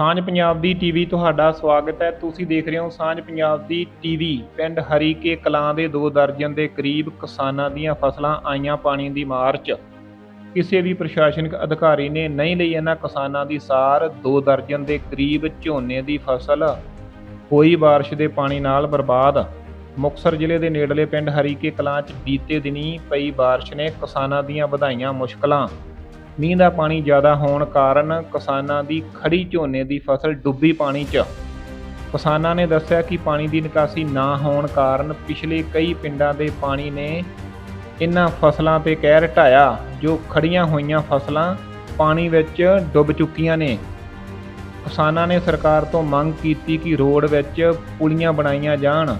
ਸਾਂਝ ਪੰਜਾਬ ਦੀ ਟੀਵੀ ਤੁਹਾਡਾ ਸਵਾਗਤ ਹੈ। ਤੁਸੀਂ ਦੇਖ ਰਹੇ ਹੋ ਸਾਂਝ ਪੰਜਾਬ ਦੀ ਟੀਵੀ ਪਿੰਡ ਹਰੀਕੇ ਕਲਾਂ ਦੇ ਦੋ ਦਰਜਨ ਦੇ ਕਰੀਬ ਕਿਸਾਨਾਂ ਦੀਆਂ ਫਸਲਾਂ ਆਈਆਂ ਪਾਣੀ ਦੀ ਮਾਰ 'ਚ। ਕਿਸੇ ਵੀ ਪ੍ਰਸ਼ਾਸਨਿਕ ਅਧਿਕਾਰੀ ਨੇ ਨਹੀਂ ਲਈ ਇਹਨਾਂ ਕਿਸਾਨਾਂ ਦੀ ਸਾਰ। ਦੋ ਦਰਜਨ ਦੇ ਕਰੀਬ ਝੋਨੇ ਦੀ ਫਸਲ। ਹੋਈ ਬਾਰਿਸ਼ ਦੇ ਪਾਣੀ ਨਾਲ ਬਰਬਾਦ। ਮੁਕਤਸਰ ਜ਼ਿਲ੍ਹੇ ਦੇ ਨੇੜਲੇ ਪਿੰਡ ਹਰੀਕੇ ਕਲਾਂ 'ਚ ਬੀਤੇ ਦਿਨੀ ਪਈ ਬਾਰਿਸ਼ ਨੇ ਕਿਸਾਨਾਂ ਦੀਆਂ ਵਧਾਈਆਂ ਮੁਸ਼ਕਲਾਂ। ਮੀਂਹ ਦਾ ਪਾਣੀ ਜ਼ਿਆਦਾ ਹੋਣ ਕਾਰਨ ਕਿਸਾਨਾਂ ਦੀ ਖੜੀ ਝੋਨੇ ਦੀ ਫਸਲ ਡੁੱਬੀ ਪਾਣੀ 'ਚ। ਕਿਸਾਨਾਂ ਨੇ ਦੱਸਿਆ ਕਿ ਪਾਣੀ ਦੀ ਨਿਕਾਸੀ ਨਾ ਹੋਣ ਕਾਰਨ ਪਿਛਲੇ ਕਈ ਪਿੰਡਾਂ ਦੇ ਪਾਣੀ ਨੇ ਇਨ੍ਹਾਂ ਫਸਲਾਂ ਤੇ ਕਹਿਰ ਢਾਇਆ, ਜੋ ਖੜੀਆਂ ਹੋਈਆਂ ਫਸਲਾਂ ਪਾਣੀ ਵਿੱਚ ਡੁੱਬ ਚੁੱਕੀਆਂ ਨੇ। ਕਿਸਾਨਾਂ ਨੇ ਸਰਕਾਰ ਤੋਂ ਮੰਗ ਕੀਤੀ ਕਿ ਰੋਡ ਵਿੱਚ ਪੁਲੀਆਂ ਬਣਾਈਆਂ ਜਾਣ।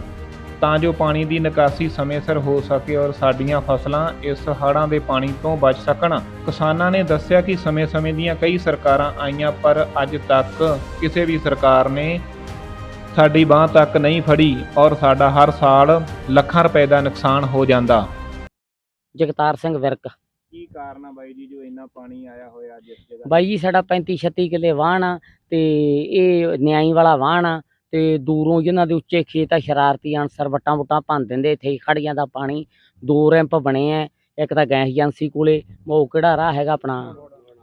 ਤਾਂ ਜੋ ਪਾਣੀ ਦੀ ਨਿਕਾਸੀ ਸਮੇਂ ਸਿਰ ਹੋ ਸਕੇ ਔਰ ਸਾਡੀਆਂ ਫਸਲਾਂ ਇਸ ਹੜ੍ਹਾਂ ਦੇ ਪਾਣੀ ਤੋਂ ਬਚ ਸਕਣ। ਕਿਸਾਨਾਂ ਨੇ ਦੱਸਿਆ ਕਿ ਸਮੇਂ-ਸਮੇਂ ਦੀਆਂ ਕਈ ਸਰਕਾਰਾਂ ਆਈਆਂ ਪਰ ਅੱਜ ਤੱਕ ਕਿਸੇ ਵੀ ਸਰਕਾਰ ਨੇ ਸਾਡੀ ਬਾਹ ਤੱਕ ਨਹੀਂ ਫੜੀ ਔਰ ਸਾਡਾ ਹਰ ਸਾਲ ਲੱਖਾਂ ਰੁਪਏ ਦਾ ਨੁਕਸਾਨ ਹੋ ਜਾਂਦਾ। ਜਗਤਾਰ ਸਿੰਘ ਵਿਰਕ। ਕੀ ਕਾਰਨ ਆ ਬਾਈ ਜੀ ਜੋ ਇੰਨਾ ਪਾਣੀ ਆਇਆ ਹੋਇਆ ਜਿਸ ਜਗ੍ਹਾ ਬਾਈ ਜੀ ਸਾਡਾ 35 36 ਕਿੱਲੇ ਵਾਹਣ ਆ ਤੇ ਇਹ ਨਿਆਈ ਵਾਲਾ ਵਾਹਣ ਆ। ਤੇ ਦੂਰੋਂ ਜਿਹਨਾਂ ਦੇ ਉੱਚੇ ਖੇਤ ਆ, ਸ਼ਰਾਰਤੀ ਅਨਸਰ ਵਟਾਂ ਵਟਾਂ ਭੰਨ ਦਿੰਦੇ ਇੱਥੇ ਹੀ ਖੜ ਜਾਂਦਾ ਪਾਣੀ। ਦੋ ਰੈਂਪ ਬਣੇ ਆ ਇੱਕ ਤਾਂ ਗੈਸ ਏਜੰਸੀ ਕੋਲੇ ਉਹ ਕਿਹੜਾ ਰਾਹ ਹੈਗਾ ਆਪਣਾ?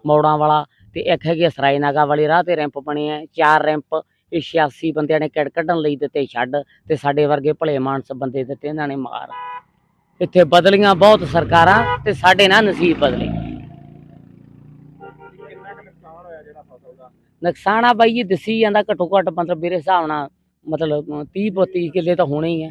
ਮੌੜਾਂ ਵਾਲਾ ਤੇ ਇੱਕ ਹੈਗੀ ਸਰਾਈ ਨਾਗਾ ਵਾਲੇ ਰਾਹ ਤੇ ਰੈਂਪ ਬਣੇ ਆ ਚਾਰ ਰੈਂਪ ਇਹ 86 ਬੰਦਿਆਂ ਨੇ ਕਿੜ ਕੱਢਣ ਲਈ ਦਿੱਤੇ ਛੱਡ ਤੇ ਸਾਡੇ ਵਰਗੇ ਭਲੇ ਮਾਨਸ ਬੰਦੇ ਦਿੱਤੇ ਇਹਨਾਂ ਨੇ ਮਾਰ। ਇੱਥੇ ਬਦਲੀਆਂ ਬਹੁਤ ਸਰਕਾਰਾਂ ਤੇ ਸਾਡੇ ਨਾਲ ਨਸੀਬ ਬਦਲੇ। ਨੁਕਸਾਨ ਆ ਬਾਈ ਜੀ ਦਸੀ ਜਾਂਦਾ ਘੱਟੋ ਘੱਟ ਮਤਲਬ ਮੇਰੇ ਹਿਸਾਬ ਨਾਲ ਮਤਲਬ 30 32 ਕਿੱਲੇ ਤਾਂ ਹੋਣੇ ਹੀ ਆ।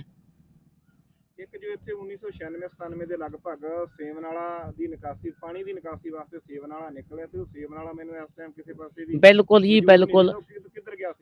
ਇੱਕ ਜੋ ਇੱਥੇ 1996 97 ਦੇ ਲਗਭਗ ਸੇਵਨ ਵਾਲਾ ਦੀ ਨਿਕਾਸੀ ਪਾਣੀ ਦੀ ਨਿਕਾਸੀ ਵਾਸਤੇ ਸੇਵਨ ਵਾਲਾ ਨਿਕਲਿਆ ਤੇ ਉਹ ਸੇਵਨ ਵਾਲਾ ਮੈਨੂੰ ਇਸ ਟਾਈਮ ਕਿਸੇ ਪਾਸੇ ਦੀ ਬਿਲਕੁਲ ਜੀ ਬਿਲਕੁਲ।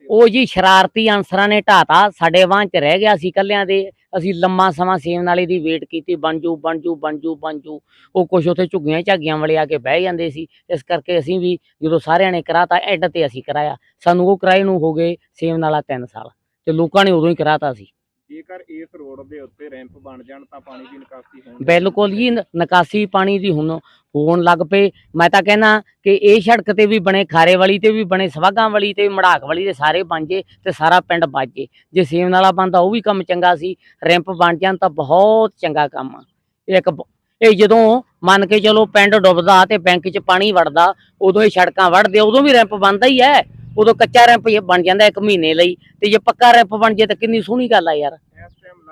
ਉਹ ਜੀ ਸ਼ਰਾਰਤੀ ਅਨਸਰਾਂ ਨੇ ਢਾਤਾ, ਸਾਡੇ ਵਾਂ ਚ ਰਹਿ ਗਿਆ ਸੀ ਕੱਲਿਆਂ ਦੇ। ਅਸੀਂ ਲੰਮਾ ਸਮਾਂ ਸੇਵਨ ਵਾਲੇ ਦੀ ਵੇਟ ਕੀਤੀ, ਬਣ ਬਣਜੂ ਬਣਜੂ ਬਣਜੂ ਬਣਜੂ ਉਹ ਕੁਛ ਉੱਥੇ ਝੁੱਗੀਆਂ ਝਾਗੀਆਂ ਵਾਲੇ ਆ ਕੇ ਬਹਿ ਜਾਂਦੇ ਸੀ। ਇਸ ਕਰਕੇ ਅਸੀਂ ਵੀ ਜਦੋਂ ਸਾਰਿਆਂ ਨੇ ਕਰਾਤਾ, ਐਡ ਤੇ ਅਸੀਂ ਕਰਾਇਆ। ਸਾਨੂੰ ਉਹ ਕਿਰਾਏ ਨੂੰ ਹੋ ਗਏ ਸੇਵਨ ਵਾਲਾ 3 ਸਾਲ। ਤੇ ਲੋਕਾਂ ਨੇ ਉਦੋਂ ਹੀ ਕਰਾਤਾ ਸੀ। ਜੇਕਰ ਇਸ ਰੋਡ ਦੇ ਉੱਤੇ ਰੈਂਪ ਬਣ ਜਾਣ ਤਾਂ ਪਾਣੀ ਦੀ ਨਿਕਾਸੀ ਹੋਣੀ ਬਿਲਕੁਲ ਜੀ ਨ- ਨਿਕਾਸੀ ਪਾਣੀ ਦੀ ਹੁਣ ਹੋਣ ਲੱਗ ਪਏ ਮੈਂ ਤਾਂ ਕਹਿੰਦਾ ਕਿ ਇਹ ਸੜਕ ਤੇ ਵੀ ਬਣੇ ਖਾਰੇ ਵਾਲੀ ਤੇ ਵੀ ਬਣੇ ਸਵਾਗਾਂ ਵਾਲੀ ਤੇ ਮੜਾਕ ਵਾਲੀ ਦੇ ਸਾਰੇ ਬਣ ਜੇ ਤੇ ਸਾਰਾ ਪਿੰਡ ਬਚ ਜੇ। ਜੇ ਸੇਵਨ ਵਾਲਾ ਬਣਦਾ ਉਹ ਵੀ ਕੰਮ ਚੰਗਾ ਸੀ। ਰੈਂਪ ਬਣ ਜਾਣ ਤਾਂ ਬਹੁਤ ਚੰਗਾ ਕੰਮ ਆ। ਇਹ ਇੱਕ ਬ- ਇਹ ਜਦੋਂ ਮੰਨ ਕੇ ਚਲੋ ਪਿੰਡ ਡੁੱਬਦਾ ਤੇ ਬੈਂਕ 'ਚ ਪਾਣੀ ਵੜਦਾ ਉਦੋਂ ਇਹ ਸੜਕਾਂ ਵੜਦੇ ਉਦੋਂ ਵੀ ਰੈਂਪ ਬਣਦਾ ਹੀ ਹੈ। ਉਦੋਂ ਕੱਚਾ ਰੈਂਪ ਬਣ ਜਾਂਦਾ ਇੱਕ ਮਹੀਨੇ ਲਈ। ਤੇ ਜੇ ਪੱਕਾ ਰੈਂਪ ਬਣ ਜੇ ਤਾਂ ਕਿੰਨੀ ਸੋਹਣੀ ਗੱਲ ਆ ਯਾਰ।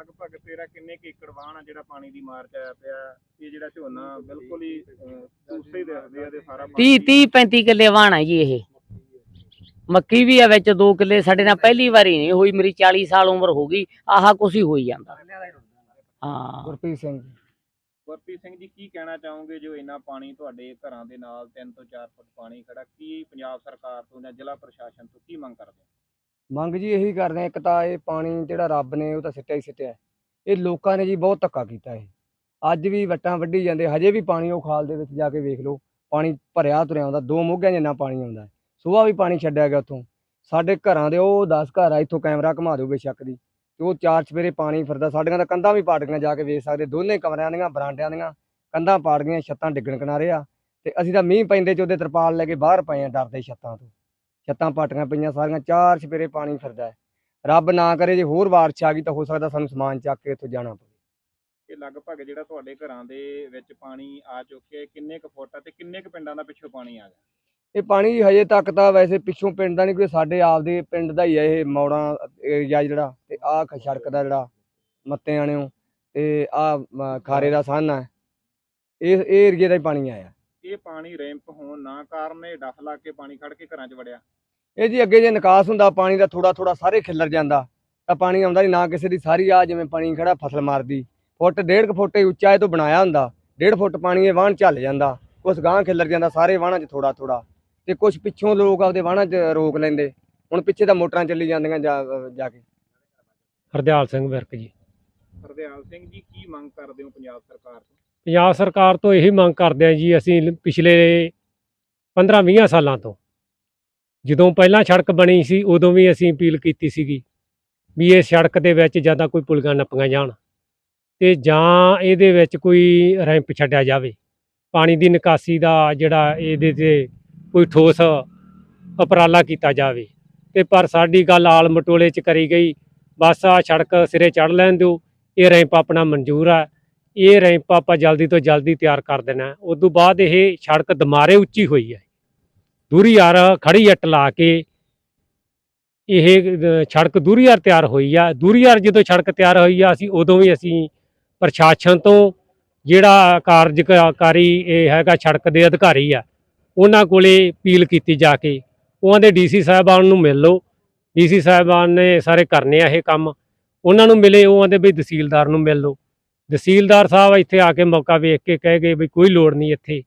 ਲਗਭਗ ਤੇਰਾ ਕਿੰਨੇ ਕੁ ਏਕੜ ਵਾਹਣ ਆ ਜਿਹੜਾ ਪਾਣੀ ਦੀ ਮਾਰ ਚ ਆਇਆ ਪਿਆ ਇਹ ਜਿਹੜਾ ਝੋਨਾ ਬਿਲਕੁਲ ਹੀ ਦੂਸਰੇ ਹੀ ਦਿਖਦੇ ਆ ਤੇ ਸਾਰਾ 30 30 35 ਕਿੱਲੇ ਵਾਹਣ ਆ ਜੀ ਇਹ। ਮੱਕੀ ਵੀ ਆ ਵਿੱਚ 2 ਕਿੱਲੇ ਸਾਡੇ ਨਾਲ ਪਹਿਲੀ ਵਾਰੀ ਨਹੀਂ ਹੋਈ ਮੇਰੀ 40 ਸਾਲ ਉਮਰ ਹੋ ਗਈ ਆਹ ਕੁਛ ਹੀ ਹੋਈ ਜਾਂਦਾ। ਹਾਂ ਗੁਰਪ੍ਰੀਤ ਸਿੰਘ ਗੁਰਪ੍ਰੀਤ ਸਿੰਘ ਜੀ ਕੀ ਕਹਿਣਾ ਚਾਹੋਗੇ ਜੋ ਇੰਨਾ ਪਾਣੀ ਤੁਹਾਡੇ ਘਰਾਂ ਦੇ ਨਾਲ 3 ਤੋਂ 4 ਫੁੱਟ ਪਾਣੀ ਖੜਾ ਕੀ ਪੰਜਾਬ ਸਰਕਾਰ ਤੋਂ ਜਾਂ ਜ਼ਿਲ੍ਹਾ ਪ੍ਰਸ਼ਾਸਨ ਤੋਂ ਕੀ ਮੰਗ ਕਰਦੇ ਹੋ? ਮੰਗ ਜੀ ਇਹੀ ਕਰਦੇ ਆ ਇੱਕ ਤਾਂ ਇਹ ਪਾਣੀ ਜਿਹੜਾ ਰੱਬ ਨੇ ਉਹ ਤਾਂ ਸਿੱਟਿਆ ਹੀ ਸਿੱਟਿਆ ਹੈ। ਇਹ ਲੋਕਾਂ ਨੇ ਜੀ ਬਹੁਤ ਧੱਕਾ ਕੀਤਾ ਇਹ। ਅੱਜ ਵੀ ਵੱਟਾਂ ਵੱਢੀ ਜਾਂਦੇ, ਹਜੇ ਵੀ ਪਾਣੀ ਉਹ ਖਾਲ ਦੇ ਵਿੱਚ ਜਾ ਕੇ ਵੇਖ ਲਓ, ਪਾਣੀ ਭਰਿਆ ਤੁਰਿਆ ਆਉਂਦਾ ਦੋ ਮੋਗਿਆਂ ਜਿੰਨਾ ਪਾਣੀ ਆਉਂਦਾ ਸੁਬਾਹ ਵੀ ਪਾਣੀ ਛੱਡਿਆ ਗਿਆ ਉੱਥੋਂ। ਸਾਡੇ ਘਰਾਂ ਦੇ ਉਹ 10 ਘਰ ਆ, ਇੱਥੋਂ ਕੈਮਰਾ ਘੁਮਾ ਦਿਓ ਬੇਸ਼ੱਕ ਦੀ। ਤੇ ਉਹ ਚਾਰ ਚਵੇਰੇ ਪਾਣੀ ਫਿਰਦਾ, ਸਾਡੀਆਂ ਤਾਂ ਕੰਧਾਂ ਵੀ ਪਾੜ ਗਈਆਂ ਜਾ ਕੇ ਵੇਖ ਸਕਦੇ, ਦੋਨੇ ਕਮਰਿਆਂ ਦੀਆਂ, ਬਰਾਂਡਿਆਂ ਦੀਆਂ, ਕੰਧਾਂ ਪਾੜ ਗਈਆਂ, ਛੱਤਾਂ ਡਿੱਗਣ ਕਿਨਾਰੇ ਆ। ਤੇ ਅਸੀਂ ਤਾਂ ਮੀਂਹ ਪੈਂਦੇ ਚ ਉਹਦੇ ਤਰਪਾਲ ਲੈ ਕੇ ਬਾਹਰ ਪਏ ਆ ਡਰਦੇ ਛੱਤਾਂ ਤੋਂ। ਛੱਤਾਂ ਪਾਟੀਆਂ ਪਈਆਂ ਸਾਰੀਆਂ ਚਾਰ ਚਵੇਰੇ ਪਾਣੀ ਫਿਰਦਾ ਹੈ। ਰੱਬ ਨਾ ਕਰੇ ਜੇ ਹੋਰ ਬਾਰਿਸ਼ ਆ ਗਈ ਤਾਂ ਹੋ ਸਕਦਾ ਸਾਨੂੰ ਸਮਾਨ ਚੱਕ ਕੇ ਇੱਥੋਂ ਜਾਣਾ ਪਵੇ। ਇਹ ਲਗਭਗ ਜਿਹੜਾ ਤੁਹਾਡੇ ਘਰਾਂ ਦੇ ਵਿੱਚ ਪਾਣੀ ਆ ਚੁੱਕਿਆ ਕਿੰਨੇ ਕੁ ਫੁੱਟ ਆ ਤੇ ਕਿੰਨੇ ਕੁ ਪਿੰਡਾਂ ਦਾ ਪਿੱਛੋਂ ਪਾਣੀ ਆ ਗਿਆ? ਇਹ ਪਾਣੀ ਹਜੇ ਤੱਕ ਤਾਂ ਵੈਸੇ ਪਿੱਛੋਂ ਪਿੰਡ ਦਾ ਨਹੀਂ ਕੋਈ ਸਾਡੇ ਆਪਦੇ ਪਿੰਡ ਦਾ ਹੀ ਹੈ ਇਹ ਮੌੜਾਂ ਏਰੀਆ ਜਿਹੜਾ ਤੇ ਆਹ ਖ- ਸੜਕ ਦਾ ਜਿਹੜਾ ਮੱਤੇ ਆਣਿਓ ਤੇ ਆਹ ਖਾਰੇ ਦਾ ਸੰਨ ਹੈ। ਇਹ ਇਹ ਏਰੀਏ ਦਾ ਹੀ ਪਾਣੀ ਆਇਆ। ਇਹ ਪਾਣੀ ਰੈਂਪ ਹੋਣ ਨਾ ਕਾਰਨ ਇਹ ਡੱਫ ਲਾ ਕੇ ਪਾਣੀ ਖੜ ਕੇ ਘਰਾਂ 'ਚ ਵੜਿਆ। ਇਹ ਜੀ ਅੱਗੇ ਜੇ ਨਿਕਾਸ ਹੁੰਦਾ ਪਾਣੀ ਦਾ ਥੋੜਾ ਥੋੜਾ ਸਾਰੇ ਖਿੱਲਰ ਜਾਂਦਾ ਤਾਂ ਪਾਣੀ ਆਉਂਦਾ ਨਹੀਂ ਨਾ ਕਿਸੇ ਦੀ ਸਾਰੀ ਆ ਜਿਵੇਂ ਪਾਣੀ ਖੜਾ ਫਸਲ ਮਾਰਦੀ। ਫੁੱਟ ਡੇਢ ਕੁ ਫੁੱਟ ਹੀ ਉੱਚਾ ਇਹ ਤੋਂ ਬਣਾਇਆ ਹੁੰਦਾ ਡੇਢ ਫੁੱਟ ਪਾਣੀ ਇਹ ਵਾਹਣ ਚੱਲ ਜਾਂਦਾ ਕੁਛ ਗਾਂ ਖਿੱਲਰ ਜਾਂਦਾ ਸਾਰੇ ਵਾਹਣਾਂ 'ਚ ਥੋੜਾ ਥੋੜਾ ਤੇ ਕੁਛ ਪਿੱਛੋਂ ਲੋਕ ਆਪਦੇ ਵਾਹਣਾਂ 'ਚ ਰੋਕ ਲੈਂਦੇ ਹੁਣ ਪਿੱਛੇ ਤਾਂ ਮੋਟਰਾਂ ਚੱਲੀ ਜਾਂਦੀਆਂ ਜਾ ਜਾ ਕੇ। ਹਰਦਿਆਲ ਸਿੰਘ ਵਿਰਕ ਜੀ। ਹਰਦਿਆਲ ਸਿੰਘ ਜੀ ਕੀ ਮੰਗ ਕਰਦੇ ਹੋ ਪੰਜਾਬ ਸਰਕਾਰ ਤੋਂ? ਪੰਜਾਬ ਸਰਕਾਰ ਤੋਂ ਇਹੀ ਮੰਗ ਕਰਦੇ ਆ ਜੀ, ਅਸੀਂ ਪਿਛਲੇ 15-20 ਸਾਲਾਂ ਤੋਂ। ਜਦੋਂ ਪਹਿਲਾਂ ਸੜਕ ਬਣੀ ਸੀ, ਉਦੋਂ ਵੀ ਅਸੀਂ ਅਪੀਲ ਕੀਤੀ ਸੀਗੀ ਵੀ ਇਹ ਸੜਕ ਦੇ ਵਿੱਚ ਜ਼ਿਆਦਾ ਕੋਈ ਪੁਲੀਆਂ ਨੱਪੀਆਂ ਜਾਣ ਤੇ ਜਾਂ ਇਹਦੇ ਵਿੱਚ ਕੋਈ ਰੈਂਪ ਛੱਡਿਆ ਜਾਵੇ। ਪਾਣੀ ਦੀ ਨਿਕਾਸੀ ਦਾ ਜਿਹੜਾ ਇਹਦੇ ਤੇ ਕੋਈ ਠੋਸ ਉਪਰਾਲਾ ਕੀਤਾ ਜਾਵੇ। ਤੇ ਪਰ ਸਾਡੀ ਗੱਲ ਆਲ ਮਟੋਲੇ ਚ ਕਰੀ ਗਈ, ਬਸ ਆ ਸੜਕ ਸਿਰੇ ਚੜ ਲੈਣ ਦਿਓ, ਇਹ ਰੈਂਪ ਆਪਣਾ ਮਨਜ਼ੂਰ ਆ। ਇਹ ਰੈਂਪ ਆਪਾਂ ਜਲਦੀ ਤੋਂ ਜਲਦੀ ਤਿਆਰ ਕਰ ਦੇਣਾ। ਉਸ ਤੋਂ ਬਾਅਦ ਇਹ ਸੜਕ ਦਮਾਰੇ ਉੱਚੀ ਹੋਈ ਹੈ। ਦੂਰੀ ਯਾਰ ਖੜੀ ਅੱਟ ਲਾ ਕੇ। ਇਹ ਸੜਕ ਦੂਰੀ ਯਾਰ ਤਿਆਰ ਹੋਈ ਆ। ਦੂਰੀ ਯਾਰ ਜਦੋਂ ਸੜਕ ਤਿਆਰ ਹੋਈ ਆ, ਅਸੀਂ ਉਦੋਂ ਵੀ ਅਸੀਂ ਪ੍ਰਸ਼ਾਸਨ ਤੋਂ ਜਿਹੜਾ ਕਾਰਜਕਾਰੀ ਇਹ ਹੈਗਾ ਸੜਕ ਦੇ ਅਧਿਕਾਰੀ ਆ, ਉਹਨਾਂ ਕੋਲੇ ਅਪੀਲ ਕੀਤੀ ਜਾ ਕੇ। ਉਹਨਾਂ ਦੇ ਡੀਸੀ ਸਾਹਿਬਾਨ ਨੂੰ ਮਿਲ ਲਓ। ਡੀਸੀ ਸਾਹਿਬਾਨ ਨੇ ਸਾਰੇ ਕਰਨੇ ਆ ਇਹ ਕੰਮ। ਉਹਨਾਂ ਨੂੰ ਮਿਲੇ, ਉਹ ਆਂਦੇ, ਵੀ ਤਹਿਸੀਲਦਾਰ ਨੂੰ ਮਿਲ ਲਓ। ਤਹਿਸੀਲਦਾਰ ਸਾਹਿਬ ਇੱਥੇ ਆ ਕੇ ਮੌਕਾ ਵੇਖ ਕੇ ਕਹਿ ਗਏ ਵੀ ਕੋਈ ਲੋੜ ਨਹੀਂ ਇੱਥੇ।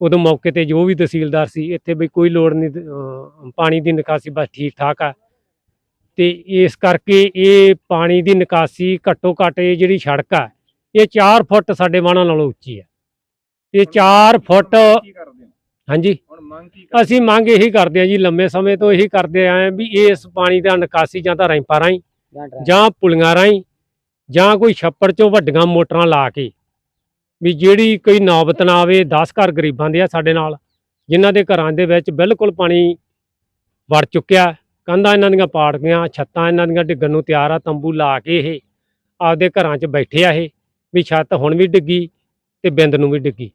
ਉਦੋਂ ਮੌਕੇ ਤੇ ਜੋ ਵੀ ਤਹਿਸੀਲਦਾਰ ਸੀ ਇੱਥੇ ਵੀ ਕੋਈ ਲੋੜ ਨਹੀਂ ਪਾਣੀ ਦੀ ਨਿਕਾਸੀ ਬਸ ਠੀਕ ਠਾਕ ਆ। ਤੇ ਇਸ ਕਰਕੇ ਇਹ ਪਾਣੀ ਦੀ ਨਿਕਾਸੀ ਘੱਟੋ ਘੱਟ ਇਹ ਜਿਹੜੀ ਸੜਕ ਆ ਇਹ 4 ਫੁੱਟ ਸਾਡੇ ਵਾਹਣਾਂ ਨਾਲੋਂ ਉੱਚੀ ਆ। ਇਹ 4 ਫੁੱਟ ਹਾਂਜੀ। ਹੁਣ ਮੰਗ ਕੀ ਕਰਦੇ ਅਸੀਂ ਮੰਗ ਇਹੀ ਕਰਦੇ ਆ ਜੀ ਲੰਮੇ ਸਮੇਂ ਤੋਂ ਇਹੀ ਕਰਦੇ ਆਏ ਹਾਂ ਵੀ ਇਸ ਪਾਣੀ ਦਾ ਨਿਕਾਸੀ ਜਾਂ ਤਾਂ ਰੈਂਪਾਂ ਰਾਹੀਂ ਜਾਂ ਪੁਲੀਆਂ ਰਾਹੀਂ ਜਾਂ ਕੋਈ ਛੱਪੜ ਚੋਂ ਵੱਡੀਆਂ ਮੋਟਰਾਂ ਲਾ ਕੇ ਵੀ ਜਿਹੜੀ ਕੋਈ ਨੌਬਤ ਨਾ ਆਵੇ 10 ਘਰ ਗਰੀਬਾਂ ਦੇ ਆ ਸਾਡੇ ਨਾਲ, ਜਿਨ੍ਹਾਂ ਦੇ ਘਰਾਂ ਦੇ ਵਿੱਚ ਬਿਲਕੁਲ ਪਾਣੀ ਵੜ ਚੁੱਕਿਆ, ਕੰਧਾਂ ਇਹਨਾਂ ਦੀਆਂ ਪਾੜ ਗਈਆਂ ਛੱਤਾਂ ਇਹਨਾਂ ਦੀਆਂ ਡਿੱਗਣ ਨੂੰ ਤਿਆਰ ਆ, ਤੰਬੂ ਲਾ ਕੇ ਇਹ ਆਪਦੇ ਘਰਾਂ 'ਚ ਬੈਠੇ ਆ ਇਹ, ਵੀ ਛੱਤ ਹੁਣ ਵੀ ਡਿੱਗੀ ਤੇ ਬਿੰਦ ਨੂੰ ਵੀ ਡਿੱਗੀ।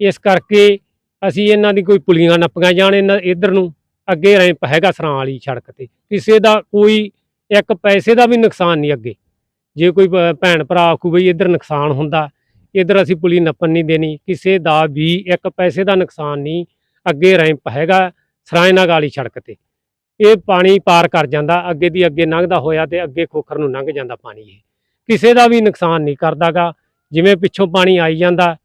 ਇਸ ਕਰਕੇ ਅਸੀਂ ਇਹਨਾਂ ਦੀ ਕੋਈ ਪੁਲੀਆਂ ਨੱਪੀਆਂ ਜਾਣ ਇਹਨਾਂ ਇਧਰ ਨੂੰ, ਅੱਗੇ ਰੈਂਪ ਹੈਗਾ ਸਰਾਂ ਵਾਲੀ ਸੜਕ ਤੇ। ਕਿਸੇ ਦਾ ਕੋਈ ਇੱਕ ਪੈਸੇ ਦਾ ਵੀ ਨੁਕਸਾਨ ਨਹੀਂ ਅੱਗੇ। ਜੇ ਕੋਈ ਭੈਣ ਭਰਾ ਆਖੂ ਬਈ ਇੱਧਰ ਨੁਕਸਾਨ ਹੁੰਦਾ, ਇੱਧਰ ਅਸੀਂ ਪੁਲੀ ਨੱਪਣ ਨਹੀਂ ਦੇਣੀ, ਕਿਸੇ ਦਾ ਵੀ ਇੱਕ ਪੈਸੇ ਦਾ ਨੁਕਸਾਨ ਨਹੀਂ, ਅੱਗੇ ਰੈਂਪ ਹੈਗਾ ਸਰਾਇਨਾ ਵਾਲੀ ਸੜਕ ਤੇ। ਇਹ ਪਾਣੀ ਪਾਰ ਕਰ ਜਾਂਦਾ, ਅੱਗੇ ਦੀ ਅੱਗੇ ਲੰਘਦਾ ਹੋਇਆ ਤੇ ਅੱਗੇ ਖੋਖਰ ਨੂੰ ਲੰਘ ਜਾਂਦਾ ਪਾਣੀ ਇਹ। ਕਿਸੇ ਦਾ ਵੀ ਨੁਕਸਾਨ ਨਹੀਂ ਕਰਦਾਗਾ, ਜਿਵੇਂ ਪਿੱਛੋਂ ਪਾਣੀ ਆਈ ਜਾਂਦਾ,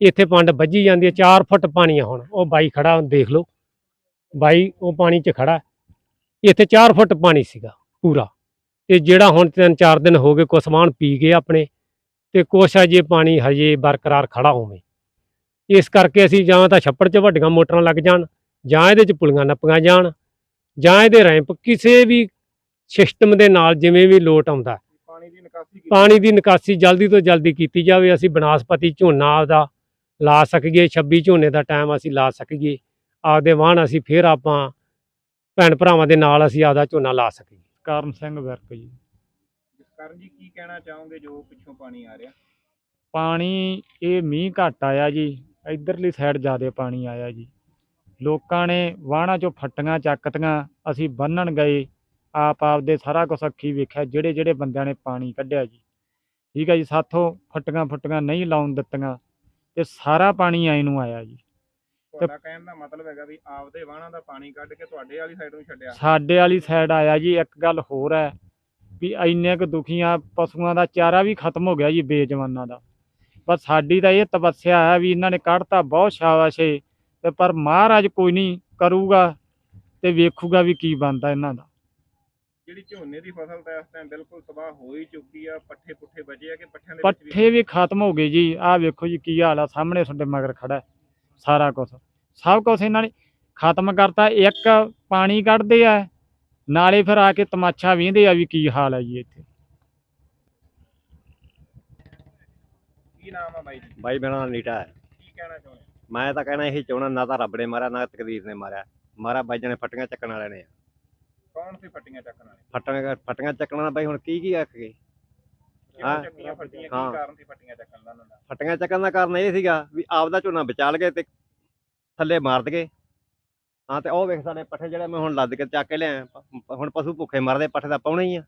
ਇੱਥੇ ਪੰਡ ਵੱਜੀ ਜਾਂਦੀ ਹੈ 4 ਫੁੱਟ ਪਾਣੀ ਆ ਹੁਣ, ਉਹ ਬਾਈ ਖੜਾ, ਦੇਖ ਲਓ। ਬਾਈ ਉਹ ਪਾਣੀ 'ਚ ਖੜਾ, ਇੱਥੇ 4 ਫੁੱਟ ਪਾਣੀ ਸੀਗਾ ਪੂਰਾ। ਤੇ ਜਿਹੜਾ ਹੁਣ ਤਿੰਨ ਚਾਰ ਦਿਨ ਹੋ ਗਏ ਕੁਛ ਸਮਾਨ ਪੀ ਗਏ ਆਪਣੇ ਤੇ ਕੁਛ ਅਜੇ ਪਾਣੀ ਹਜੇ ਬਰਕਰਾਰ ਖੜਾ ਹੋਵੇ। ਇਸ ਕਰਕੇ ਅਸੀਂ ਜਾਂ ਤਾਂ ਛੱਪੜ 'ਚ ਵੱਡੀਆਂ ਮੋਟਰਾਂ ਲੱਗ ਜਾਣ ਜਾਂ ਇਹਦੇ 'ਚ ਪੁਲੀਆਂ ਨੱਪੀਆਂ ਜਾਣ ਜਾਂ ਇਹਦੇ ਰੈਂਪ ਕਿਸੇ ਵੀ ਸਿਸਟਮ ਦੇ ਨਾਲ ਜਿਵੇਂ ਵੀ ਲੋਟ ਆਉਂਦਾ। ਪਾਣੀ ਦੀ ਨਿਕਾਸੀ ਦੀ ਜਲਦੀ ਤੋਂ ਜਲਦੀ ਕੀਤੀ ਜਾਵੇ ਅਸੀਂ ਬਨਾਸਪਤੀ ਝੋਨਾ ਆਪਦਾ ਲਾ ਸਕੀਏ 26 ਝੋਨੇ ਦਾ ਟਾਈਮ ਅਸੀਂ ਲਾ ਸਕੀਏ ਆਪਦੇ ਵਾਹਣ ਅਸੀਂ ਫੇਰ ਆਪਾਂ ਭੈਣ ਭਰਾਵਾਂ ਦੇ ਨਾਲ ਅਸੀਂ ਆਪਦਾ ਝੋਨਾ ਲਾ ਸਕੀਏ। ਕਰਨ ਸਿੰਘ ਵਿਰਕ ਜੀ। ਕਰਨ ਜੀ ਕੀ ਕਹਿਣਾ ਚਾਹੋਗੇ ਜੋ ਪਿੱਛੋਂ ਪਾਣੀ ਆ ਰਿਹਾ? ਪਾਣੀ ਇਹ ਮੀਂਹ ਘੱਟ ਆਇਆ ਜੀ। ਇਧਰਲੀ ਸਾਈਡ ਜ਼ਿਆਦਾ ਪਾਣੀ ਆਇਆ ਜੀ। ਲੋਕਾਂ ਨੇ ਵਾਹਣਾ ਚੋਂ ਫੱਟੀਆਂ ਚੱਕਤੀਆਂ ਅਸੀਂ ਬੰਨਣ ਗਏ। ਆਪ ਆਪਦੇ ਸਾਰਾ ਕੁਛ ਅੱਖੀ ਵੇਖਿਆ ਜਿਹੜੇ ਜਿਹੜੇ ਬੰਦਿਆਂ ਨੇ ਪਾਣੀ ਕੱਢਿਆ ਜੀ। ਠੀਕ ਹੈ ਜੀ ਸਾਥੋਂ ਫੱਟੀਆਂ ਫੁੱਟੀਆਂ ਨਹੀਂ ਲਾਉਣ ਦਿੱਤੀਆਂ ਤੇ ਸਾਰਾ ਪਾਣੀ ਆਈ ਨੂੰ ਆਇਆ ਜੀ। ਤੁਹਾਡਾ ਕਹਿਣ ਦਾ ਮਤਲਬ ਹੈਗਾ ਵੀ ਆਪਦੇ ਵਾਹਣਾਂ ਦਾ ਪਾਣੀ ਕੱਢ ਕੇ ਤੁਹਾਡੇ ਵਾਲੀ ਸਾਈਡ ਨੂੰ ਛੱਡਿਆ। ਸਾਡੇ ਵਾਲੀ ਸਾਈਡ ਆਇਆ ਜੀ ਇੱਕ ਗੱਲ ਹੋਰ ਹੈ ਵੀ ਇੰਨੇ ਕੁ ਦੁਖੀਆਂ ਪਸ਼ੂਆਂ ਦਾ ਚਾਰਾ ਵੀ ਖਤਮ ਹੋ ਗਿਆ ਜੀ ਬੇਜਵਾਨਾਂ ਦਾ। ਪਰ ਸਾਡੀ ਤਾਂ ਇਹ ਤਪੱਸਿਆ ਹੈ ਵੀ ਇਹਨਾਂ ਨੇ ਕੱਢਤਾ ਬਹੁਤ ਸ਼ਾਬਾਸ਼ ਏ। ਤੇ ਪਰ ਮਹਾਰਾਜ ਕੋਈ ਨਹੀਂ ਕਰੂਗਾ ਤੇ ਵੇਖੂਗਾ ਵੀ ਕੀ ਬਣਦਾ ਇਹਨਾਂ ਦਾ। ਜਿਹੜੀ ਝੋਨੇ ਦੀ ਫਸਲ ਤਾਂ ਇਸ ਟਾਈਮ ਬਿਲਕੁਲ ਤਬਾਹ ਹੋ ਹੀ ਚੁੱਕੀ ਆ ਪੱਠੇ ਪੁੱਠੇ ਬਚੇ ਆ ਕਿ ਪੱਠਿਆਂ ਦੇ ਵਿੱਚ ਵੀ ਪੱਠੇ ਵੀ ਖਤਮ ਹੋ ਗਏ ਜੀ। ਆਹ ਵੇਖੋ ਜੀ ਕੀ ਹਾਲ ਆ ਸਾਹਮਣੇ ਤੁਹਾਡੇ ਮਗਰ ਖੜਾ ਸਾਰਾ ਕੁਝ ਸਭ ਕੁਝ ਇਹਨਾਂ ਨੇ ਖਤਮ ਕਰਤਾ। ਇੱਕ ਪਾਣੀ ਕੱਢਦੇ ਆ ਨਾਲੇ ਫਿਰ ਆ ਕੇ ਤਮਾਸ਼ਾ ਵੇਂਦੇ ਆ ਵੀ ਕੀ ਹਾਲ ਹੈ ਜੀ ਇੱਥੇ। ਕੀ ਨਾਮ ਆ ਬਾਈ ਜੀ? ਬਾਈ ਮੇਰਾ ਨਾਮ ਨੀਟਾ ਹੈ। ਕੀ ਕਹਿਣਾ ਚਾਹੁੰਦੇ? ਮੈਂ ਤਾਂ ਕਹਿਣਾ ਇਹੀ ਚਾਹਣਾ ਨਾ ਤਾਂ ਰੱਬ ਨੇ ਮਾਰਿਆ ਨਾ ਤਕਦੀਰ ਨੇ ਮਾਰਿਆ। ਮਾਰਾ ਬਾਈ ਜਣੇ ਫੱਟੀਆਂ ਚੱਕਣ ਵਾਲੇ ਨੇ। ਕੌਣ ਸੀ ਫੱਟੀਆਂ ਚੱਕਣ ਵਾਲੇ? ਫੱਟੀਆਂ ਫੱਟੀਆਂ ਚੱਕਣ ਵਾਲਾ ਬਾਈ ਹੁਣ ਕੀ ਕੀ ਆਖ ਗਏ ਹਾਂ। ਫੱਟੀਆਂ ਕੀ। ਕਾਰਨ ਸੀ ਫੱਟੀਆਂ ਚੱਕਣ ਦਾ ਉਹਨਾਂ ਦਾ? ਫੱਟੀਆਂ ਚੱਕਣ ਦਾ ਕਾਰਨ ਇਹ ਸੀਗਾ ਵੀ ਆਪਦਾ ਝੋਨਾ ਬਚਾ ਲਗੇ ਤੇ ਥੱਲੇ ਮਾਰ ਦਗੇ ਹਾਂ ਤੇ ਉਹ ਵੇਖ ਸਾਡੇ ਪੱਠੇ ਜਿਹੜੇ ਮੈਂ ਹੁਣ ਲੱਦ ਕੇ ਚੱਕ ਕੇ ਲਿਆ ਹੁਣ ਪਸ਼ੂ ਭੁੱਖੇ ਮਰਦੇ ਪੱਠੇ ਤਾਂ ਪਾਉਣੇ ਹੀ ਆ।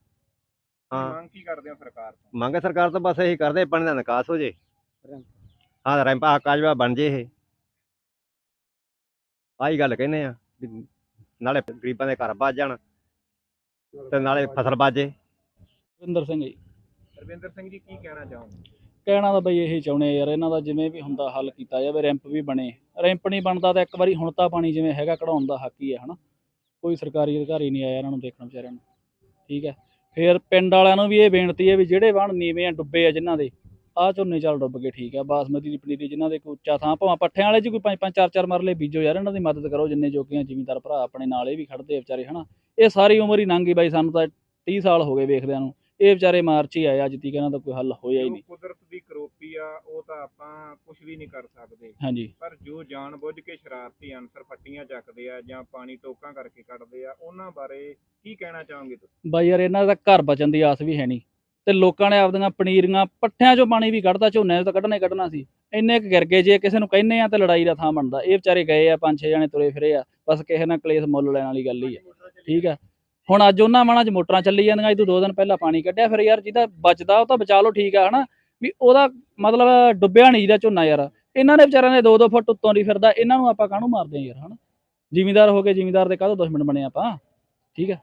ਹਾਂ। ਮੰਗ ਕੀ ਕਰਦੇ ਹੋ ਸਰਕਾਰ ਤੋਂ? ਮੰਗ ਸਰਕਾਰ ਤੋਂ ਬਸ ਇਹੀ ਕਰਦੇ ਪਾਣੀ ਦਾ ਨਿਕਾਸ ਹੋ ਜੇ। ਹਾਂ ਰੈਂਪਾ ਕਾਜਵਾ ਬਣ ਜੇ ਇਹ। ਆਹੀ ਗੱਲ ਕਹਿੰਦੇ ਆ ਨਾਲੇ ਗਰੀਬਾਂ ਦੇ ਘਰ ਬਚ ਜਾਣ ਤੇ ਨਾਲੇ ਫਸਲ ਬਚ ਜੇ। ਰਵਿੰਦਰ ਸਿੰਘ ਜੀ। ਰਵਿੰਦਰ ਸਿੰਘ ਜੀ ਕੀ ਕਹਿਣਾ ਚਾਹੋਗੇ? ਕਹਿਣਾ ਤਾਂ ਬਈ ਇਹੀ ਚਾਹੁੰਦੇ ਆ ਯਾਰ, ਇਹਨਾਂ ਦਾ ਜਿਵੇਂ ਵੀ ਹੁੰਦਾ ਹੱਲ ਕੀਤਾ ਜਾਵੇ, ਰੈਂਪ ਵੀ ਬਣੇ। ਰੈਂਪ ਨਹੀਂ ਬਣਦਾ ਤਾਂ ਇੱਕ ਵਾਰੀ ਹੁਣ ਤਾਂ ਪਾਣੀ ਜਿਵੇਂ ਹੈਗਾ ਕਢਾਉਣ ਦਾ ਹੱਕ ਹੀ ਹੈ ਹਨਾ। ਕੋਈ ਸਰਕਾਰੀ ਅਧਿਕਾਰੀ ਨਹੀਂ ਆਇਆ ਇਹਨਾਂ ਨੂੰ ਦੇਖਣ ਵਿਚਾਰਿਆਂ ਨੂੰ, ਠੀਕ ਹੈ। ਫਿਰ ਪਿੰਡ ਵਾਲਿਆਂ ਨੂੰ ਵੀ ਇਹ ਬੇਨਤੀ ਹੈ ਵੀ ਜਿਹੜੇ ਵਣ ਨੀਵੇਂ ਆ, ਡੁੱਬੇ ਆ ਜਿਨ੍ਹਾਂ ਦੇ, ਆਹ ਝੋਨੇ ਚੱਲ ਡੁੱਬ ਕੇ ਠੀਕ ਆ ਬਾਸਮਤੀ ਦੀ ਪਨੀਰੀ ਜਿਨ੍ਹਾਂ ਦੇ ਕੋਈ ਉੱਚਾ ਥਾਂ ਭਾਵੇਂ ਪੱਠਿਆਂ ਵਾਲੇ 'ਚ ਕੋਈ ਪੰਜ ਪੰਜ, ਚਾਰ ਚਾਰ ਮਰਲੇ ਬੀਜੋ ਯਾਰ, ਇਹਨਾਂ ਦੀ ਮਦਦ ਕਰੋ, ਜਿੰਨੇ ਜੋਗੀਆਂ ਜ਼ਿਮੀਂਦਾਰ ਭਰਾ ਆਪਣੇ ਨਾਲ ਇਹ ਵੀ ਖੜਦੇ ਆ ਵਿਚਾਰੇ, ਹਨਾ। ਇਹ ਸਾਰੀ ਉਮਰ ਹੀ ਲੰਘ ਗਈ ਬਾਈ, ਸਾਨੂੰ ਤਾਂ 30 ਸਾਲ ਹੋ ਗਏ ਵੇਖਦਿਆਂ ਨੂੰ। ਇਹ ਵਿਚਾਰੇ ਮਾਰਚ ਹੀ ਆਏ ਅੱਜ ਤੀਕ ਇਹਨਾਂ ਦਾ ਕੋਈ ਹੱਲ ਹੋਇਆ ਹੀ ਨਹੀਂ। ਕੁਦਰਤ ਦੀ ਕਰੋਪੀ ਆ ਉਹ ਤਾਂ ਆਪਾਂ ਕੁਝ ਵੀ ਨਹੀਂ ਕਰ ਸਕਦੇ। ਹਾਂਜੀ। ਪਰ ਜੋ ਜਾਣ ਬੁੱਝ ਕੇ ਸ਼ਰਾਰਤੀ ਅਨਸਰ ਫੱਟੀਆਂ ਚੱਕਦੇ ਆ ਜਾਂ ਪਾਣੀ ਟੋਕਾਂ ਕਰਕੇ ਕੱਢਦੇ ਆ ਉਹਨਾਂ ਬਾਰੇ ਕੀ ਕਹਿਣਾ ਚਾਹੋਗੇ ਤੁਸੀਂ? ਬਾਈ ਯਾਰ ਇਹਨਾਂ ਦਾ ਘਰ ਬਚਣ ਦੀ ਆਸ ਵੀ ਹੈ ਨਹੀਂ। ਤੇ ਲੋਕਾਂ ਨੇ ਆਪਦੀਆਂ ਪਨੀਰੀਆਂ ਪੱਠਿਆਂ 'ਚੋਂ ਪਾਣੀ ਵੀ ਕੱਢਦਾ ਝੋਨੇ 'ਚੋਂ ਤਾਂ ਕੱਢਣਾ ਹੀ ਕੱਢਣਾ ਸੀ। ਇੰਨੇ ਕੁ ਗਿਰ ਗਏ ਜੇ ਕਿਸੇ ਨੂੰ ਕਹਿੰਨੇ ਆ ਤੇ ਲੜਾਈ ਦਾ ਥਾਂ ਬਣਦਾ। ਇਹ ਵਿਚਾਰੇ ਗਏ ਆ ਪੰਜ ਛੇ ਜਣੇ ਤੁਰੇ ਫਿਰੇ ਆ। ਬਸ ਕਿਸੇ ਨਾਲ ਕਲੇਸ਼ ਮੁੱਲ ਲੈਣ ਵਾਲੀ ਗੱਲ ਹੀ ਆ। ਠੀਕ ਆ? ਹੁਣ ਅੱਜ ਉਹਨਾਂ ਮਾਣਾ 'ਚ ਮੋਟਰਾਂ ਚੱਲੀ ਜਾਂਦੀਆਂ ਅੱਜ ਤੋਂ ਦੋ ਦਿਨ ਪਹਿਲਾਂ ਪਾਣੀ ਕੱਢਿਆ, ਫਿਰ ਯਾਰ ਜਿਹਦਾ ਬਚਦਾ ਉਹ ਤਾਂ ਬਚਾ ਲਓ, ਠੀਕ ਆ, ਹਨਾ? ਵੀ ਉਹਦਾ ਮਤਲਬ ਡੁੱਬਿਆ ਨਹੀਂ ਜਿਹਦਾ ਝੋਨਾ ਯਾਰ। ਇਹਨਾਂ ਨੇ ਵਿਚਾਰਿਆਂ ਨੇ 2-2 ਫੁੱਟ ਉੱਤੋਂ ਦੀ ਫਿਰਦਾ, ਇਹਨਾਂ ਨੂੰ ਆਪਾਂ ਕਾਹਨੂੰ ਮਾਰਦੇ ਆ ਯਾਰ, ਹਨਾ? ਜ਼ਿਮੀਦਾਰ ਹੋ ਕੇ ਜ਼ਿਮੀਦਾਰ ਦੇ ਕਾਹਦੋਂ ਦੁਸ਼ਮਣ ਬਣੇ ਆਪਾਂ? ਠੀਕ ਆ?